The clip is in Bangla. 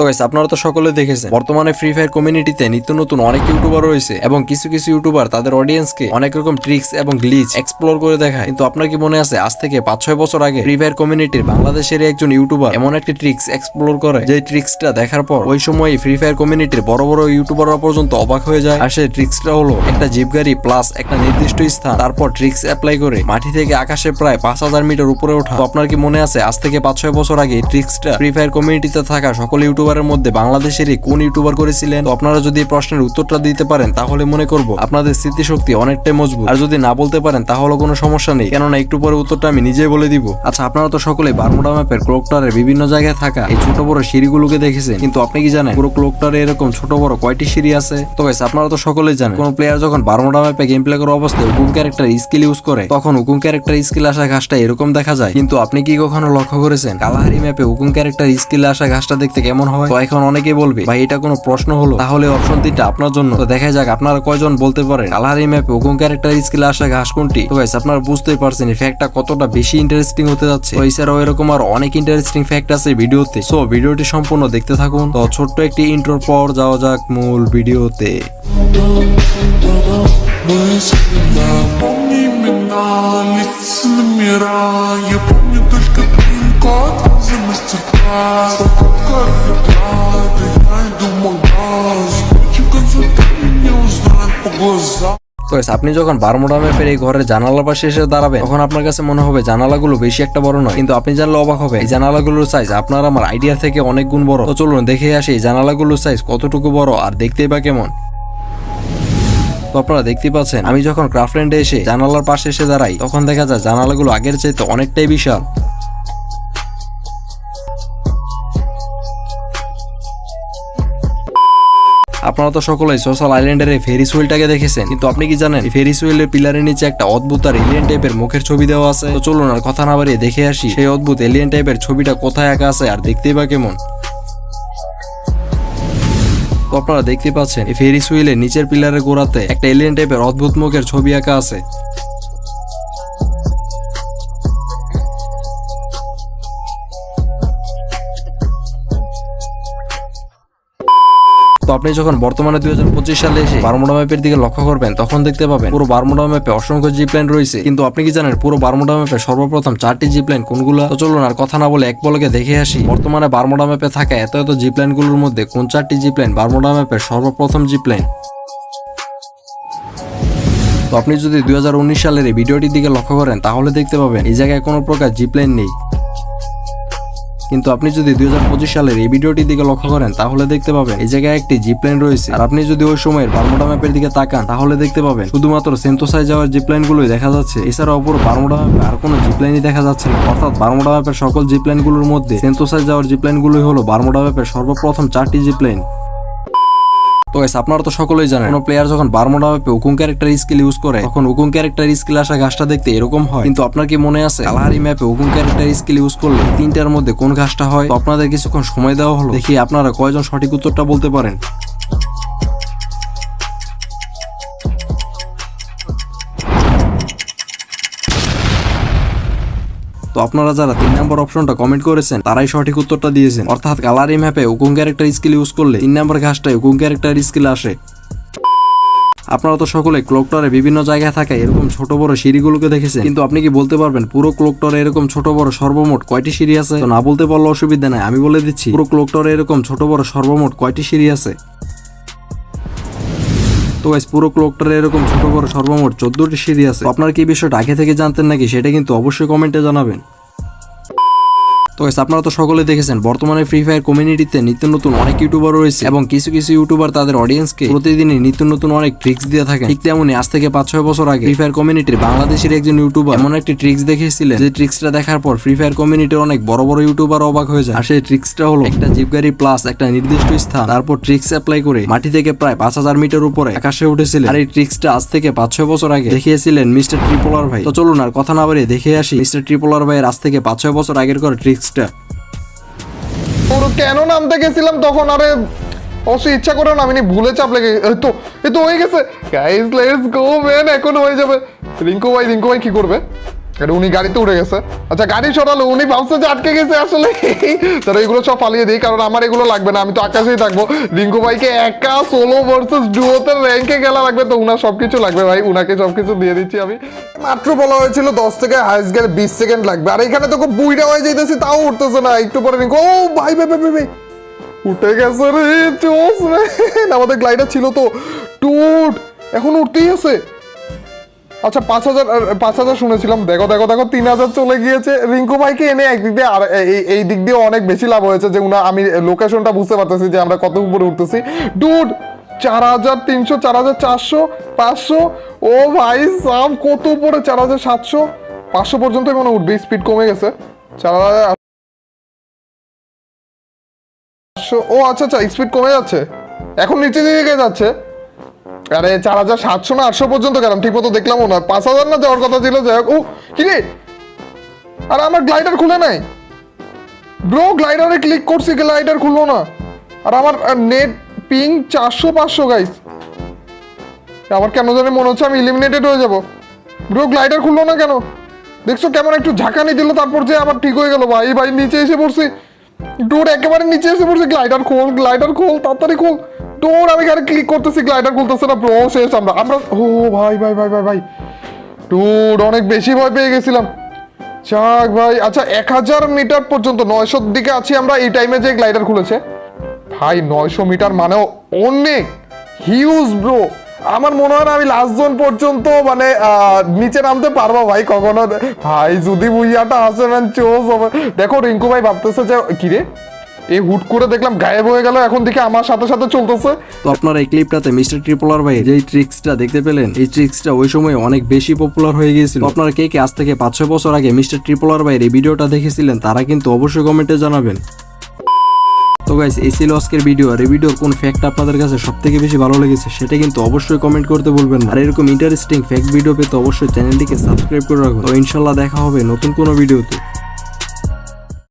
তো guys, আপনারা তো সকলে দেখেছেন। বর্তমানে ফ্রি ফায়ার কমিউনিটিতে নিত্য নতুন অনেক ইউটিউবার রয়েছে এবং কিছু কিছু ইউটিউবার তাদের অডিয়েন্সকে অনেক রকম ট্রিক্স এবং গ্লিচ এক্সপ্লোর করে দেখায়। কিন্তু আপনার কি মনে আছে আজ থেকে পাঁচ ছয় বছর আগে ফ্রি ফায়ার কমিউনিটির বাংলাদেশের একজন ইউটিউবার এমন একটি ট্রিক্স এক্সপ্লোর করে যে ট্রিক্সটা দেখার পর ওই সময় ফ্রি ফায়ার কমিউনিটির বড় বড় ইউটিউবাররা পর্যন্ত অবাক হয়ে যায়। আর সেই ট্রিক্সটা হলো একটা জিপ গাড়ি প্লাস একটা নির্দিষ্ট স্থান তারপর ট্রিক্স অ্যাপ্লাই করে মাটি থেকে আকাশে প্রায় পাঁচ হাজার মিটার উপরে ওঠা। তো আপনার কি মনে আছে আজ থেকে পাঁচ ছয় বছর আগে ট্রিক্সটা ফ্রি ফায়ার কমিউনিটিতে থাকা সকল ইউটিউবারের মধ্যে বাংলাদেশেরই কোন ইউটিউবার করেছিলেন? তো আপনারা যদি এই প্রশ্নের উত্তরটা দিতে পারেন, তাহলে মনে করব আপনাদের স্মৃতিশক্তি অনেকটাই মজবুত। আর যদি না বলতে পারেন, তাহলে কোনো সমস্যা নেই। কেননা একটু পরে উত্তরটা আমি নিজেই বলে দিব। আচ্ছা আপনারা তো সকলেই বারমুডা ম্যাপের ক্লোকটারের বিভিন্ন জায়গায় থাকা এই ছোট বড় সিঁড়িগুলোকে দেখেছেন। কিন্তু আপনি কি জানেন, পুরো ক্লোকটারে এরকম ছোট বড় কয়টি সিঁড়ি আছে? তো আপনারা তো সকলেই জানেন, কোন প্লেয়ার যখন বারমুডা ম্যাপে গেম প্লে করার অবস্থায় হুকুম ক্যারেক্টার স্কিল ইউজ করে, তখন হুকুম ক্যারেক্টার স্কিল আসা ঘাসটা এরকম দেখা যায়। কিন্তু আপনি কি কখনো লক্ষ্য করেছেন, কালাহারি ম্যাপে হুকুম ক্যারেক্টার স্কিল আসা ঘাসটা দেখতে কেমন হয় তো এখন অনেকেই বলবে ভাই এটা কোনো প্রশ্ন হলো তাহলে অপশন তিনটা আপনার জন্য তো দেখা যাক আপনারা কয়জন বলতে পারেন কালাহারি ম্যাপে হুকুম ক্যারেক্টার স্কিল আসা ঘাস কোনটি তো guys, আপনারা বুঝতেই পারছেন এই ফ্যাক্টটা কতটা বেশি ইন্টারেস্টিং হতে যাচ্ছে তো এছাড়াও এরকম আর অনেক ইন্টারেস্টিং ফ্যাক্ট আছে ভিডিওতে সো ভিডিওটি সম্পূর্ণ দেখতে থাকুন তো ছোট্ট একটি ইন্ট্রোর পর যাওয়া যাক মূল ভিডিওতে Помни имена, лица номера Я помню только пин-код за мастер-класс আপনি যখন বারমুডা ম্যাপের এই ঘরের জানালার পাশে এসে দাঁড়াবেন, তখন আপনার কাছে মনে হবে জানালাগুলো বেশি একটা বড় নয়। কিন্তু আপনি জানলে অবাক হবে, এই জানালাগুলোর সাইজ আপনার আমার আইডিয়া থেকে অনেক গুণ বড়। তো চলুন দেখে আসি এই জানালাগুলোর সাইজ কতটুকু বড় আর দেখতেই বা কেমন। তো আপনারা দেখতেই পাচ্ছেন, আমি যখন ক্রাফটল্যান্ডে এসে জানালার পাশে এসে দাঁড়াই, তখন দেখা যায় জানালাগুলো আগের চাইতে অনেকটাই বিশাল। আপনারা তো সকলেই সোশ্যাল আইল্যান্ডের এই ফেরিস হুইলটাকে দেখেছেন। কিন্তু আপনি কি জানেন? ফেরিস হুইলের পিলারের নিচে একটা অদ্ভুত আর এলিয়েন টাইপের মুখের ছবি দেওয়া আছে। তো চলুন আর কথা না বাড়িয়ে দেখে আসি সেই অদ্ভুত এলিয়েন টাইপের ছবিটা কোথায় আঁকা আছে আর দেখতেই বা কেমন। আপনারা দেখতে পাচ্ছেন, এই ফেরিস হুইলের নিচের পিলারের গোড়াতে একটা এলিয়েন টাইপের অদ্ভুত মুখের ছবি আঁকা আছে। তো আপনি যখন বর্তমানে দুই হাজার পঁচিশ সালে এসে বারমুডা ম্যাপের দিকে লক্ষ্য করবেন, তখন দেখতে পাবেন পুরো বারমুডা ম্যাপে অসংখ্য জিপ লাইন রয়েছে। কিন্তু আপনি কি জানেন, পুরো বারমুডা ম্যাপে সর্বপ্রথম চারটি জিপ লাইন কোনগুলো? তো চলুন আর কথা না বলে এক বলকে দেখে আসি। বর্তমানে বারমুডা ম্যাপে থাকা এত এত জিপ লাইনগুলোর মধ্যে কোন চারটি জিপ লাইন বারমুডা ম্যাপের সর্বপ্রথম জিপ লাইন তো আপনি যদি দুই হাজার উনিশ সালের এই ভিডিওটির দিকে লক্ষ্য করেন, তাহলে দেখতে পাবেন এই জায়গায় কোনো প্রকার জিপ লাইন নেই। কিন্তু আপনি যদি দুই হাজার পঁচিশ সালের এই ভিডিওটির দিকে লক্ষ্য করেন, তাহলে দেখতে পাবেন এই জায়গায় একটি জিপ্লেন রয়েছে। আর আপনি যদি ওই সময়ের বারমোটা ম্যাপের দিকে তাকান, তাহলে দেখতে পাবেন শুধুমাত্র সেন্তোসায় যাওয়ার জিপ্লেন গুলোই দেখা যাচ্ছে। এছাড়া অপর বারমোটা ম্যাপে আর কোনো জিপ্লেনই দেখা যাচ্ছে না। অর্থাৎ বারমোটা ম্যাপের সকল জিপ্লেনগুলোর মধ্যে সেন্তোসায় যাওয়ার জিপ্লেন গুলোই হলো বারমোটা ম্যাপের সর্বপ্রথম চারটি জিপলাইন তো আপনারা তো সকলেই জানেন, কোনো প্লেয়ার যখন বারমোডা ম্যাপে উকুং ক্যারেক্টার স্কিল ইউজ করে, তখন উকুং ক্যারেক্টার স্কিল আসা ঘাসটা দেখতে এরকম হয়। কিন্তু আপনার কি মনে আছে কালাহারি ম্যাপে উকুং ক্যারেক্টার স্কিল ইউজ করলে তিনটার মধ্যে কোন ঘাসটা হয়? তো আপনাদের কিছুক্ষণ সময় দেওয়া হলো, দেখি আপনারা কয়জন সঠিক উত্তরটা বলতে পারেন। আপনারা যারা তিন নম্বর অপশনটা কমেন্ট করেছেন, তারাই সঠিক উত্তরটা দিয়েছেন। অর্থাৎ কালারি ম্যাপে উকুম ক্যারেক্টার স্কিল ইউজ করলে তিন নম্বর ঘাসটায় উকুম ক্যারেক্টার স্কিল আসে। আপনারা তো সকলে ক্লোকটরে বিভিন্ন জায়গায় থাকা এরকম ছোট বড় সিঁড়িগুলোকে দেখেছেন। কিন্তু আপনি কি বলতে পারবেন, পুরো ক্লোকটরে এরকম ছোট বড় সর্বমোট কয়টি সিঁড়ি আছে? তো না বলতে পারলে অসুবিধা নাই, আমি বলে দিচ্ছি, পুরো ক্লোকটরে এরকম ছোট বড় সর্বমোট কয়টি সিঁড়ি আছে? তো গাইস পুরো ক্লকটার এরকম ছোট বড় সর্বমোট চোদ্দটি সিঁড়ি আছে। আপনার কি বিষয়টা আগে থেকে জানতেন নাকি, সেটা কিন্তু অবশ্যই কমেন্টে জানাবেন। তো আপনারা তো সকলে দেখেছেন, বর্তমানে ফ্রি ফায়ার কমিউনিটিতে নিত্য নতুন অনেক ইউটিউবার রয়েছে এবং কিছু কিছু ইউটিউবার তাদের অডিয়েন্সকে প্রতিদিনই নিত্য নতুন অনেক ট্রিক্স দিয়ে থাকে ঠিক তেমনই আজ থেকে পাঁচ ছয় বছর আগে ফ্রি ফায়ার কমিউনিটির বাংলাদেশের একজন ইউটিউবার এমন একটি ট্রিক্স দেখিয়েছিলেন, যে ট্রিক্সটা দেখার পর ফ্রি ফায়ার কমিউনিটির অনেক বড় বড় ইউটিউবার অবাক হয়ে যায়। আর সেই ট্রিক্সটা হলো একটা জিপ গাড়ি প্লাস একটা নির্দিষ্ট স্থান, তারপর ট্রিক্স অ্যাপ্লাই করে মাটি থেকে প্রায় পাঁচ হাজার মিটার উপরে আকাশে উঠেছিলেন। আর এই ট্রিক্সটা আজ থেকে পাঁচ ছয় বছর আগে দেখিয়েছিলেন মিস্টার ট্রিপোলার ভাই। তো চলুন আর কথা না বাড়িয়ে দেখে আসি মিস্টার ট্রিপোলার ভাইয়ের আজ থেকে পাঁচ ছয় বছর আগের করে ট্রিক্সটা ওর কেন নামতে গেছিলাম তখন? আরে অবশ্যই ইচ্ছা করে না আমি ভুলে চাপ লেগে তো এ তো হয়ে গেছে। গাইস লেটস গো ম্যান এখন হয়ে যাবে। রিঙ্কু ভাই রিঙ্কু ভাই কি করবে? এটা উনি গাড়িতে উঠে গেছে। আচ্ছা গাড়ি সরালো উনি ভাবছে আটকে গেছে আসলে। তাহলে এগুলো সব পালিয়ে দিই কারণ আমার এগুলো লাগবে না আমি তো আকাশেই থাকব। রিঙ্কু ভাইকে একা সোলো ভার্সেস ডুয়োতে র্যাঙ্কে গেলা লাগবে তো উনার সবকিছু লাগবে ভাই উনাকে সবকিছু দিয়ে দিচ্ছি আমি। মাত্র বলা হয়েছিল দশ থেকে হাইস্ট গেলে বিশ সেকেন্ড লাগবে। আর এখানে তো খুব বুইটা হয়ে যাইতেছি তাও উঠতেছে না। একটু পরে রিঙ্কু ও ভাই ভাই ভাই ভাই, উঠে গেছে রে চোস আমাদের গ্লাইডার ছিল তো টুট এখন উঠতেই আছে। আচ্ছা পাঁচ হাজার পাঁচ হাজার শুনেছিলাম। দেখো দেখো দেখো, তিন হাজার চলে গিয়েছে। রিঙ্কু ভাইকে এনে একদিক দিয়ে আর এই- দিক দিয়ে অনেক বেশি লাভ হয়েছে যে উনা, আমি লোকেশনটা বুঝতে পারতেছি যে আমরা কত উপরে উঠতেছি। ডুড চার হাজার তিনশো, চার হাজার চারশো, পাঁচশো। ও ভাই, সাব, কত উপরে? চার হাজার সাতশো। পাঁচশো পর্যন্ত মনে উঠবে স্পিড কমে গেছে। চার হাজার আটশো। ও আচ্ছা আচ্ছা স্পিড কমে যাচ্ছে। এখন নিচে দিকে যাচ্ছে? আরে চার হাজার সাতশো না আটশো পর্যন্ত গেলাম, ঠিক মতো দেখলামও না। পাঁচ হাজার না যাওয়ার কথা ছিল, যাই হোক। ও, কি রে? আরে আমার গ্লাইডার খুলে নাই। ব্রো গ্লাইডারে ক্লিক করছি গ্লাইডার খুললো না। আর আমার নেট পিং চারশো পাঁচশো গাইস আমার কেন জানি মনে হচ্ছে আমি ইলিমিনেটেড হয়ে যাব। ব্রো গ্লাইডার খুললো না কেন? দেখছ কেমন একটু ঝাঁকানি দিল, তারপর যে আবার ঠিক হয়ে গেল। ভাই ভাই, নিচে এসে পড়ছি। ডোর একেবারে নিচে এসে পড়ছে। গ্লাইডার খোল গ্লাইডার খোল, তাড়াতাড়ি খোল। ডোর আমি এখানে ক্লিক করতেছি গ্লাইডার খুলতেছে না ব্রো শেষ আমরা। আমরা ও, ভাই ভাই ভাই ভাই ভাই। ডোর অনেক বেশি ভয় পেয়ে গেছিলাম। যাক, ভাই। আচ্ছা এক হাজার মিটার পর্যন্ত, নয়শোর দিকে আছি আমরা, এই টাইমে যে গ্লাইডার খুলেছে। ভাই, নয়শো মিটার মানেও অনেক। হিউজ ব্রো আমার মনে হয় না আমি লাস্ট জোন পর্যন্ত মানে নিচে নামতে পারব, ভাই, কখনো। ভাই, যদি বুইয়াটা আসে ম্যান চোস হবে। দেখো, রিঙ্কু ভাই ভাবতেছে যে, কিরে? এই হুট করে দেখলাম গায়েব হয়ে গেল, এখন দেখে আমার সাথে সাথে চলতেছে। তো আপনারা এই ক্লিপটাতে মিস্টার ট্রিপলার ভাই যে ট্রিক্সটা দেখতে পেলেন, এই ট্রিক্সটা ওই সময় অনেক বেশি পপুলার হয়ে গিয়েছিল। আপনারা কে কে আজ থেকে পাঁচ ছয় বছর আগে মিস্টার ট্রিপলার ভাইয়ের এই ভিডিওটা দেখেছিলেন, তারা কিন্তু অবশ্যই কমেন্টে জানাবেন। তো গাইস এই ছিল আজকের ভিডিও আর এই ভিডিওর কোন ফ্যাক্ট আপনাদের কাছে সব থেকে বেশি ভালো লেগেছে, সেটা কিন্তু অবশ্যই কমেন্ট করতে বলবেন আর এরকম ইন্টারেস্টিং ফ্যাক্ট ভিডিও পেতে অবশ্যই চ্যানেলটিকে সাবস্ক্রাইব করে রাখুন। তো ইনশাল্লাহ দেখা হবে নতুন কোনো ভিডিওতে